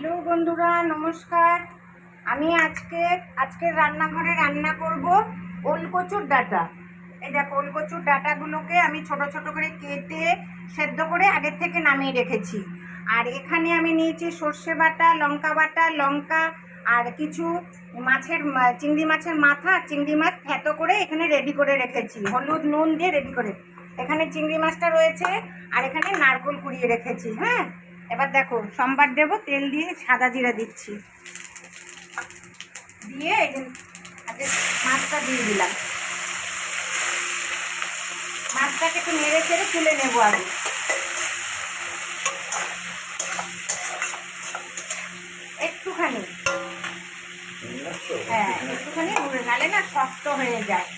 Hello বন্ধুরা, নমস্কার। আমি আজকে আজকের রান্নাঘরে রান্না করব ওলকচুর ডাটা। এই দেখো, ওলকচুর ডাটাগুলোকে আমি ছোট ছোট করে কেটে সেদ্ধ করে আগের থেকে নামিয়ে রেখেছি। আর এখানে আমি নিয়েছি সর্ষে বাটা, লঙ্কা বাটা, লঙ্কা, আর কিছু মাছের, চিংড়ি মাছের মাথা চিংড়ি মাছ থেতো করে এখানে রেডি করে রেখেছি। হলুদ, নুন দিয়ে রেডি করে। এখানে চিংড়ি মাছটা রয়েছে, আর এখানে নারকোল কুড়িয়ে রেখেছি হ্যাঁ? এবার দেখো, সোমবার দেবো, তেল দিয়ে সাদা জিরা দিচ্ছি। দিয়ে আগে মাছটা দিয়ে দিলাম। মাছটাকে একটু নেড়ে চেড়ে তুলে নেব আগে। একটুখানি। হ্যাঁ একটুখানি উড়ে নালে না শক্ত হয়ে যায়।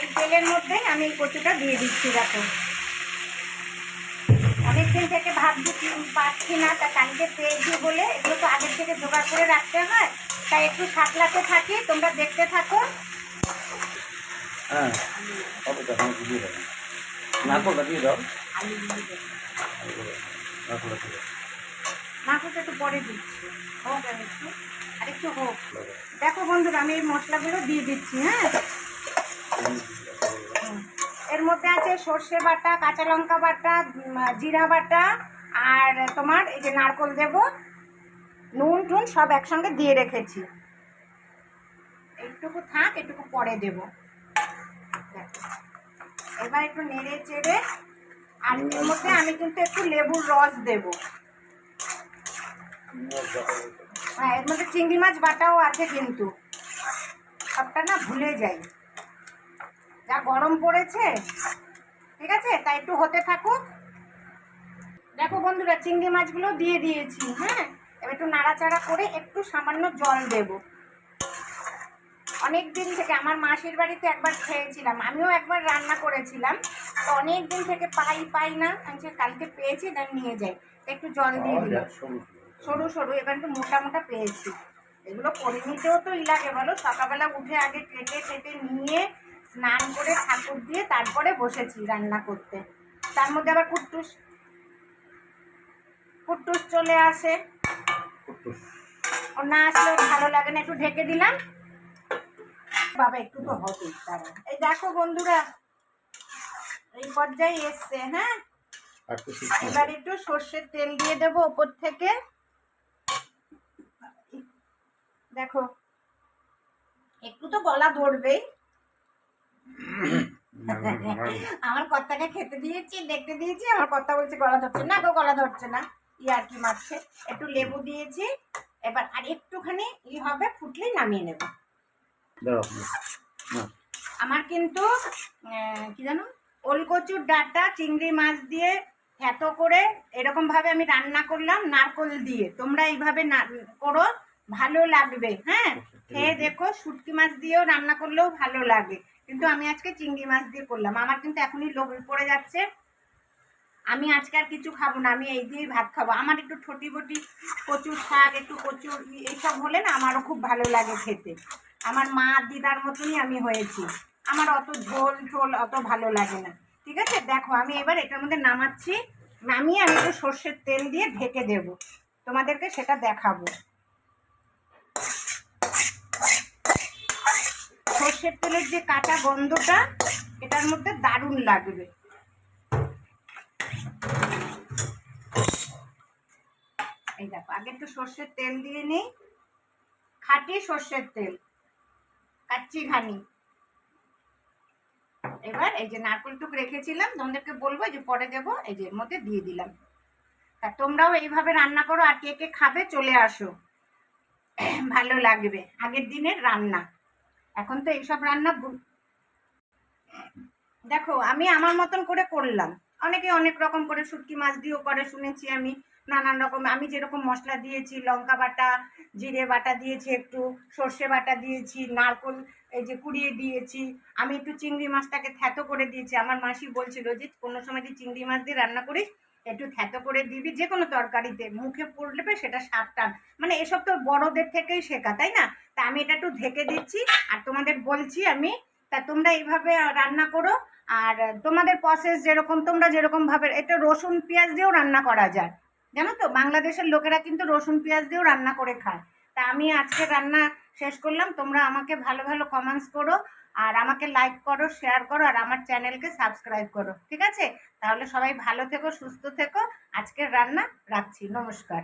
এই তেলের মধ্যে আমি কচুটা দিয়ে দিচ্ছি, দেখো। অনেকদিন থেকে ভাবছি পাচ্ছি না তা কালকে পেয়েছি বলে এগুলো তো আগের থেকে জোগাড় করে রাখতে হয়। তাই একটু সাতলাতে থাকি তোমরা দেখতে থাকো। হ্যাঁ নারকলটা দিয়ে দাও। নারকলটা একটু পরে দিচ্ছি। হোক একটু আর একটু হোক। দেখো বন্ধুরা আমি এই মশলাগুলো দিয়ে দিচ্ছি হ্যাঁ। এর মধ্যে আছে সর্ষে বাটা, কাঁচা লঙ্কা বাটা জিরা বাটা আর তোমার এই যে নারকল দেব। নুন টুন সব একসঙ্গে দিয়ে রেখেছি। একটুকু থাক একটুকু পরে দেব। এবার একটু নেড়ে চেড়ে আর এর মধ্যে আমি কিন্তু একটু লেবুর রস দেবো। হ্যাঁ এর মধ্যে চিংড়ি মাছ বাটাও আছে কিন্তু। সবটা না ভুলে যাই। যা গরম পড়েছে ঠিক আছে? তাই একটু হতে থাকুক। দেখো বন্ধুরা চিংড়ি মাছগুলো দিয়ে দিয়েছি হ্যাঁ? এবার একটু নাড়াচাড়া করে একটু সামান্য জল দেব। অনেক দিন থেকে আমার মাসির বাড়িতে একবার খেয়েছিলাম আমিও একবার রান্না করেছিলাম। তো অনেক দিন থেকে পাই পাই না আমি সে কালকে পেয়েছি তাই নিয়ে যাই। একটু জল দিয়ে দিলাম। সরু সরু এবার একটু মোটা মোটা পেয়েছি। এগুলো করে নিতেও তো ই লাগে বলো? সকালবেলা উঠে আগে কেটে কেটে নিয়ে স্নান করে ঠাকুর দিয়ে তারপরে বসেছি রান্না করতে। তার মধ্যে আবার কুট্টুস। কুট্টুস চলে আসে। ও না আসলেও ভালো লাগে না একটু ঢেকে দিলাম। বাবা একটু তো হবে তারা এই দেখো বন্ধুরা এই পর্যায়ে এসছে হ্যাঁ? এবার একটু সর্ষের তেল দিয়ে দেবো ওপর থেকে। দেখো একটু তো গলা ধরবেই। আমার কর্তাকে খেতে দিয়েছি দেখতে দিয়েছি আমার কর্তা বলছে গলা ধরছে না গো গলা ধরছে না। ই আর কি মারছে। একটু লেবু দিয়েছি এবার আর একটুখানি ই হবে ফুটলেই নামিয়ে নেব। আমার কিন্তু কি জানো ওলকচুর ডাটা চিংড়ি মাছ দিয়ে এত করে এরকম ভাবে আমি রান্না করলাম নারকোল দিয়ে। তোমরা এইভাবে করো ভালো লাগবে হ্যাঁ? খেয়ে দেখো শুটকি মাছ দিয়েও রান্না করলেও ভালো লাগে। কিন্তু আমি আজকে চিংড়ি মাছ দিয়ে করলাম। আমার কিন্তু এখনই লোভ পড়ে যাচ্ছে। আমি আজকে আর কিছু খাব না, আমি এই দিয়েই ভাত খাব। আমার একটু ঠটি বটি, কচুর শাক, একটু কচুর এইসব হলে না আমারও খুব ভালো লাগে খেতে। আমার মা দিদার মতনই আমি হয়েছি। আমার অত ঝোল ঝোল অত ভালো লাগে না। ঠিক আছে? দেখো, আমি এবার এটার মধ্যে নামাচ্ছি। নামিয়ে আমি একটু সর্ষের তেল দিয়ে ঢেকে দেব। তোমাদেরকে সেটা দেখাবো। সর্ষের তেলের যে কাঁচা গন্ধটা, এটার মধ্যে দারুণ লাগবে। এই দেখো, আগে একটু সর্ষের তেল দিয়ে নিই। খাঁটি সর্ষের তেল কাচ্চি ঘানি এবার এই যে নারকেলটুক রেখেছিলাম, তোমাদেরকে বলব যে পরে দেবো, এই যে এর মধ্যে দিয়ে দিলাম। তা তোমরাও এইভাবে রান্না করো, আর কে কে খাবে, চলে আসো। ভালো লাগবে, আগের দিনের রান্না। এখন তো এইসব রান্না দেখো, আমি আমার মতন করে করলাম। অনেকে অনেক রকম করে শুটকি মাছ দিয়েও করে, শুনেছি আমি নানান রকম। আমি যেরকম মশলা দিয়েছি, লঙ্কা বাটা, জিরে বাটা দিয়েছি একটু, সর্ষে বাটা দিয়েছি, নারকোল এই যে কুড়িয়ে দিয়েছি। আমি একটু চিংড়ি মাছটাকে থ্যাতো করে দিয়েছি। আমার মাসি বলছিল যে কোনো সময় যদি চিংড়ি মাছ দিয়ে রান্না করিস একটু থ্যাতো করে দিবি যে কোনো তরকারিতে। মুখে পড়লে সেটা স্বাদ টান। মানে এসব তো বড়দের থেকেই শেখা, তাই না? তা আমি এটা একটু ঢেকে দিচ্ছি, আর তোমাদের বলছি আমি, তা তোমরা এইভাবে রান্না করো, আর তোমাদের প্রসেস যেরকম, তোমরা যেরকম ভাবে, এটা রসুন পেঁয়াজ দিয়েও রান্না করা যায়। জানো তো? বাংলাদেশের লোকেরা কিন্তু রসুন পেঁয়াজ দিয়েও রান্না করে খায়। তা আমি আজকে রান্না শেষ করলাম। তোমরা আমাকে ভালো ভালো কমেন্টস করো আর আমাকে লাইক করো শেয়ার করো আর আমার চ্যানেলকে সাবস্ক্রাইব করো, ঠিক আছে? তাহলে সবাই ভালো থেকো, সুস্থ থেকো। আজকের রান্না রাখছি। নমস্কার।